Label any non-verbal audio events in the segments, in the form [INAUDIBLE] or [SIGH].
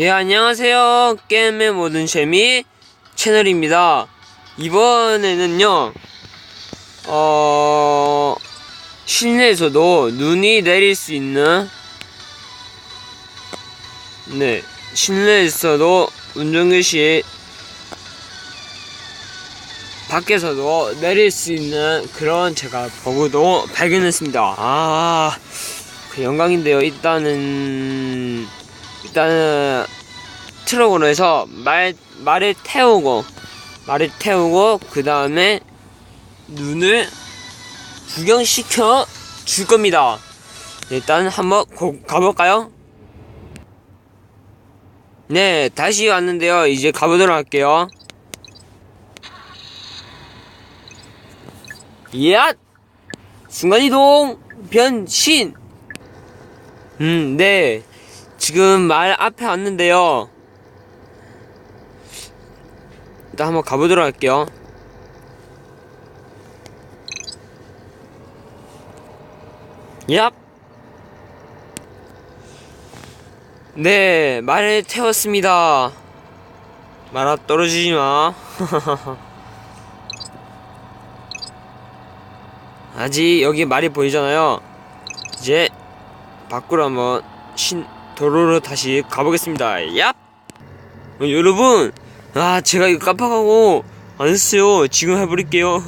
예, 안녕하세요. 게임의 모든 재미 채널입니다. 이번에는요, 어, 실내에서도 눈이 내릴 수 있는, 네, 실내에서도 운전교시 밖에서도 내릴 수 있는 그런 제가 버그도 발견했습니다. 아, 그 영광인데요. 일단은, 일단은, 트럭으로 해서 말, 말을 태우고, 말을 태우고, 그 다음에 눈을 구경시켜 줄 겁니다. 일단 한번 고, 가볼까요? 네, 다시 왔는데요. 이제 가보도록 할게요. 야! 순간이동! 변신! 음, 네. 지금 말 앞에 왔는데요. 일단 한번 가보도록 할게요. 얍! 네, 말을 태웠습니다. 말아 떨어지지 마. [LAUGHS] 아직 여기 말이 보이잖아요. 이제 밖으로 한번 신 도로로 다시 가보겠습니다. 얍! 어, 여러분, 아 제가 이거 깜빡하고 안 했어요. 지금 해버릴게요.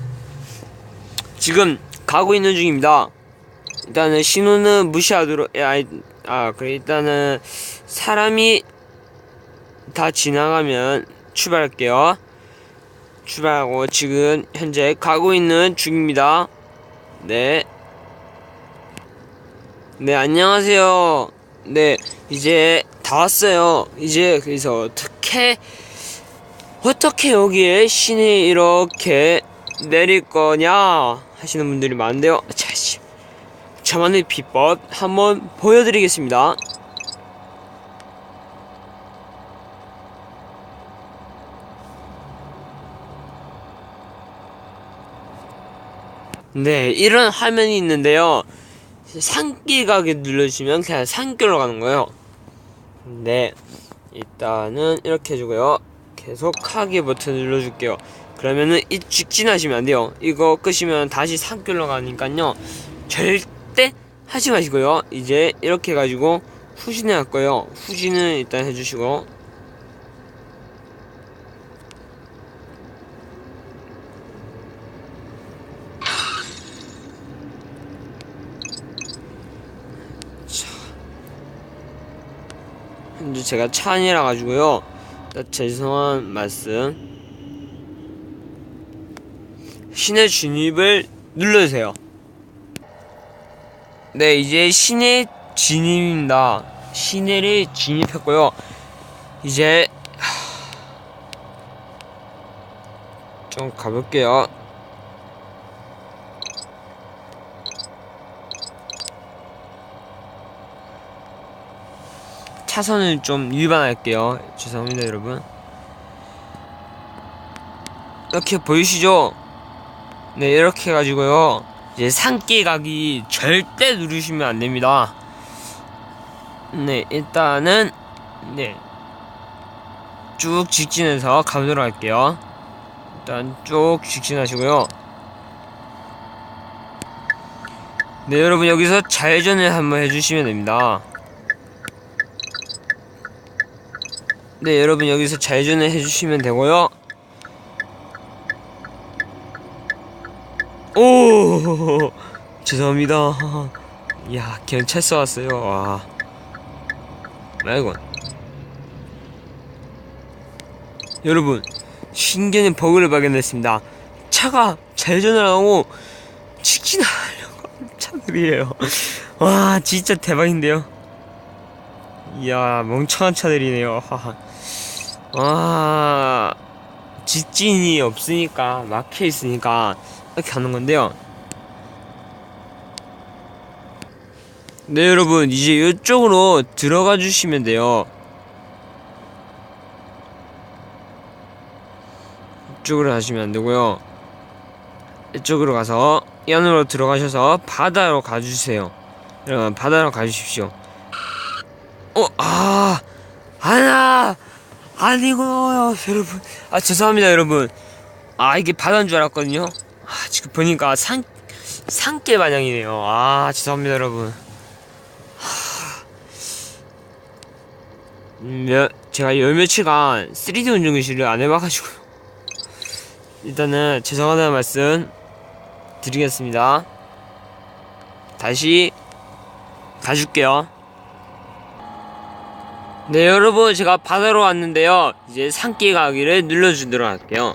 [LAUGHS] 지금 가고 있는 중입니다. 일단은 신호는 무시하도록 야, 아이, 아 그래 일단은 사람이 다 지나가면 출발할게요. 출발하고 지금 현재 가고 있는 중입니다. 네. 네, 안녕하세요. 네, 이제 다 왔어요. 이제 그래서 어떻게 어떻게 여기에 신이 이렇게 내릴 거냐 하시는 분들이 많은데요. 자, 씨. 저만의 비법 한번 보여드리겠습니다. 네, 이런 화면이 있는데요. 산길 가게 눌러주시면 그냥 산길로 가는 거예요. 네, 일단은 이렇게 해주고요. 계속 하기 버튼 눌러줄게요. 그러면은 이 직진하시면 안 돼요. 이거 끄시면 다시 산길로 가니까요. 절대 하지 마시고요. 이제 이렇게 해가지고 후진을 할 거예요. 후진을 일단 해주시고 현재 제가 차 안이라 가지고요. 죄송한 말씀. 신의 진입을 눌러주세요. 네, 이제 신의 진입입니다. 시내를 진입했고요. 이제 좀 가볼게요. 차선을 좀 위반할게요. 죄송합니다, 여러분. 이렇게 보이시죠? 네, 이렇게 해가지고요. 이제 산길 가기 절대 누르시면 안 됩니다. 네, 일단은, 네. 쭉 직진해서 가보도록 할게요. 일단 쭉 직진하시고요. 네, 여러분 여기서 좌회전을 한번 해주시면 됩니다. 네, 여러분 여기서 좌회전을 해주시면 되고요. 오, [LAUGHS] 죄송합니다. [LAUGHS] 야, 경찰서 왔어요. 와, 아이고. 여러분, 신기한 버그를 발견했습니다. 차가 좌회전을 하고 직진하려고 하는 차들이에요. [LAUGHS] 와, 진짜 대박인데요. 이야, 멍청한 차들이네요. 와, 직진이 없으니까 막혀 있으니까 이렇게 하는 건데요. 네, 여러분, 이제 이쪽으로 들어가 주시면 돼요. 이쪽으로 하시면 안 되고요. 이쪽으로 가서 이 안으로 들어가셔서 바다로 가주세요. 여러분, 바다로 가주십시오. 어, 아, 하나, 아니고요, 여러분. 아, 죄송합니다, 여러분. 아, 이게 바다인 줄 알았거든요. 아, 지금 보니까 산, 산개 마냥이네요. 아, 죄송합니다, 여러분. 음, 몇, 제가 열 며칠간 3D 운전기실을 안 해봐가지고 일단은 죄송하다는 말씀 드리겠습니다. 다시 가줄게요. 네, 여러분, 제가 바다로 왔는데요. 이제 산길 가기를 눌러주도록 할게요.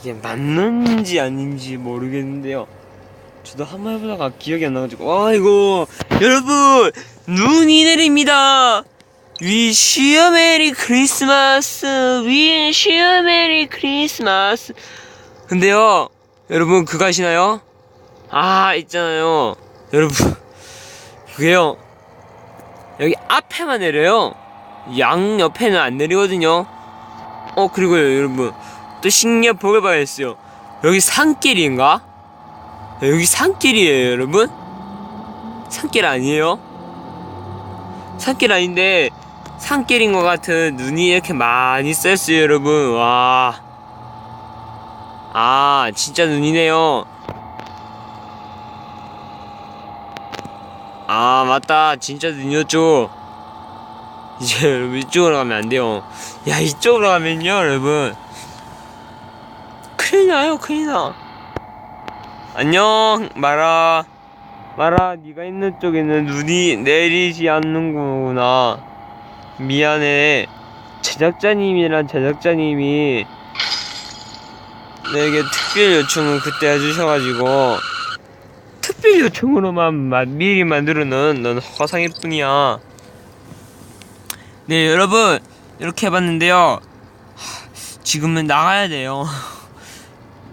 이게 맞는지 아닌지 모르겠는데요. 저도 한번 해보다가 기억이 안 나가지고, 아이고, 여러분, 눈이 내립니다! A Merry Christmas! Wish you a Merry Christmas! 근데요, 여러분, 그거 아시나요? 아, 있잖아요. 여러분, 그게요, 여기 앞에만 내려요. 양 옆에는 안 내리거든요. 어, 그리고요, 여러분. 또 신기한 복을 발견했어요. 여기 산길인가? 여기 산길이에요, 여러분? 산길 아니에요? 산길 아닌데, 산길인 것 같은 눈이 이렇게 많이 쐈어요, 여러분. 와. 아, 진짜 눈이네요. 아, 맞다. 진짜 눈이었죠. 이제 [LAUGHS] 여러분 이쪽으로 가면 안 돼요. 야, 이쪽으로 가면요, 여러분. 큰일 나요, 큰일 나. 안녕, 마라. 마라, 네가 있는 쪽에는 눈이 내리지 않는구나. 미안해. 제작자님이란 제작자님이 내게 특별 요청을 그때 해주셔가지고 특별 요청으로만 마- 미리 만들어놓은 넌 허상일 뿐이야. 네, 여러분 이렇게 해봤는데요. 하, 지금은 나가야 돼요.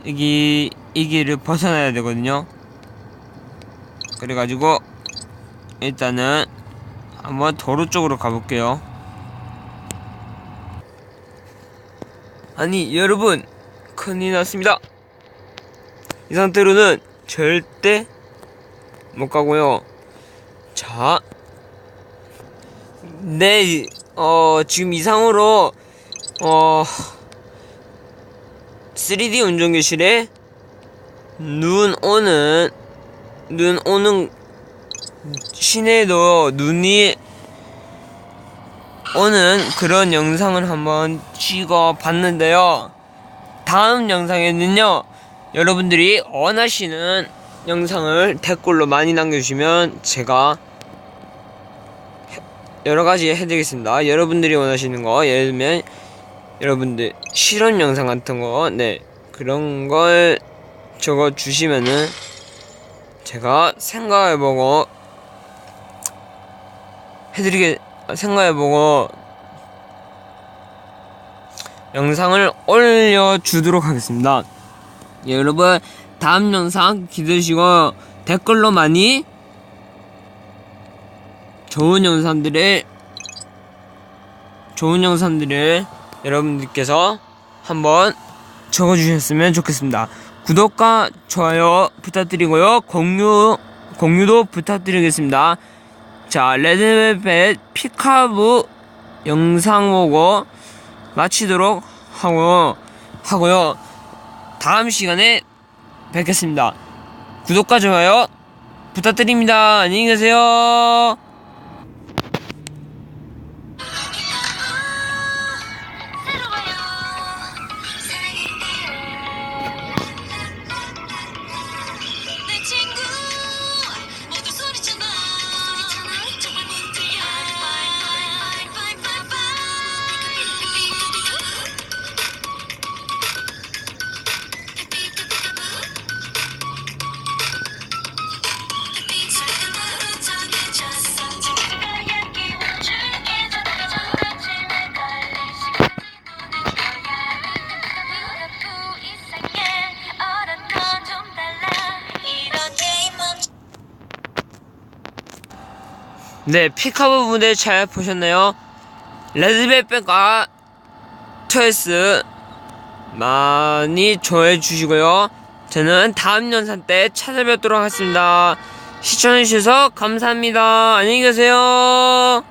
여기 이 길을 벗어나야 되거든요. 그래가지고 일단은 한번 도로 쪽으로 가볼게요. 아니 여러분 큰일 났습니다. 이 상태로는 절대 못 가고요. 자, 네, 어 지금 이상으로 어 3D 운전교실에 눈 오는 눈 오는 시내도 눈이 오는 그런 영상을 한번 찍어 봤는데요. 다음 영상에는요, 여러분들이 원하시는 영상을 댓글로 많이 남겨주시면 제가 여러 가지 해드리겠습니다. 여러분들이 원하시는 거, 예를 들면 여러분들 실험 영상 같은 거, 네 그런 걸 적어 주시면은 제가 생각해보고 해드리게 생각해보고 영상을 올려주도록 하겠습니다. 예, 여러분 다음 영상 기대시고 댓글로 많이 좋은 영상들을 좋은 영상들을 여러분들께서 한번 적어주셨으면 좋겠습니다. 구독과 좋아요 부탁드리고요. 공유 공유도 부탁드리겠습니다. 자, 레드벨벳 피카브 영상 보고 마치도록 하고 하고요. 다음 시간에 뵙겠습니다. 구독과 좋아요 부탁드립니다. 안녕히 계세요. 네, 피카브 무대 잘 보셨나요? 레드벨벳과 트와이스 많이 좋아해 주시고요. 저는 다음 영상 때 찾아뵙도록 하겠습니다. 시청해주셔서 감사합니다. 안녕히 계세요.